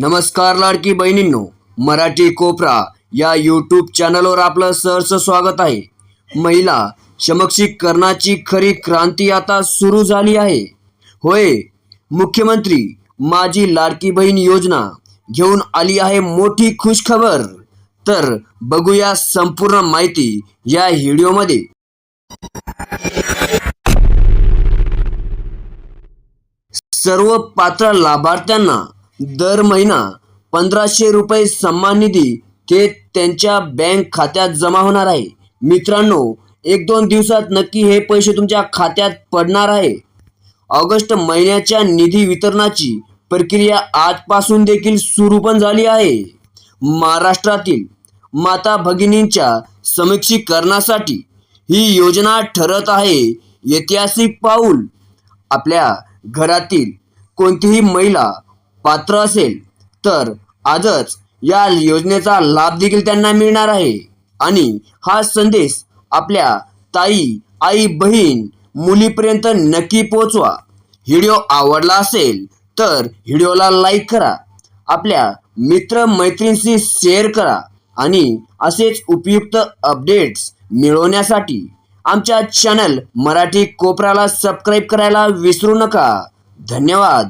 नमस्कार लाडकी बहिणींनो मराठी कोपरा या यूट्यूब चॅनलवर आपलं सहर्ष स्वागत आहे. महिला समक्षीकरणाची खरी क्रांती आता सुरू झाली आहे. होय मुख्यमंत्री माझी लाडकी बहीण योजना घेऊन आली आहे मोठी खुशखबर. तर बघूया संपूर्ण माहिती या व्हिडिओमध्ये. सर्व पात्र लाभार्थ्यांना दर महिना पंधराशे रुपये सन्मान निधी थेट त्यांच्या बँक खात्यात जमा होणार आहे. मित्रांनो एक दोन दिवसात नक्की हे पैसे तुमच्या खात्यात पडणार आहे. ऑगस्ट महिन्याच्या निधी वितरणाची प्रक्रिया आजपासून देखील सुरू पण झाली आहे. महाराष्ट्रातील माता भगिनींच्या समीक्षीकरणासाठी ही योजना ठरत आहे. ऐतिहासिक पाऊल. आपल्या घरातील कोणतीही महिला पात्र असेल तर आजच या योजनेचा लाभ देखील त्यांना मिळणार आहे. आणि हा संदेश आपल्या ताई आई बहीण मुलीपर्यंत नक्की पोहोचवा. व्हिडिओ आवडला असेल तर व्हिडिओला लाईक करा. आपल्या मित्र मैत्रिणींशी शेअर करा. आणि असेच उपयुक्त अपडेट्स मिळवण्यासाठी आमच्या चॅनल मराठी कोपराला सबस्क्राईब करायला विसरू नका. धन्यवाद.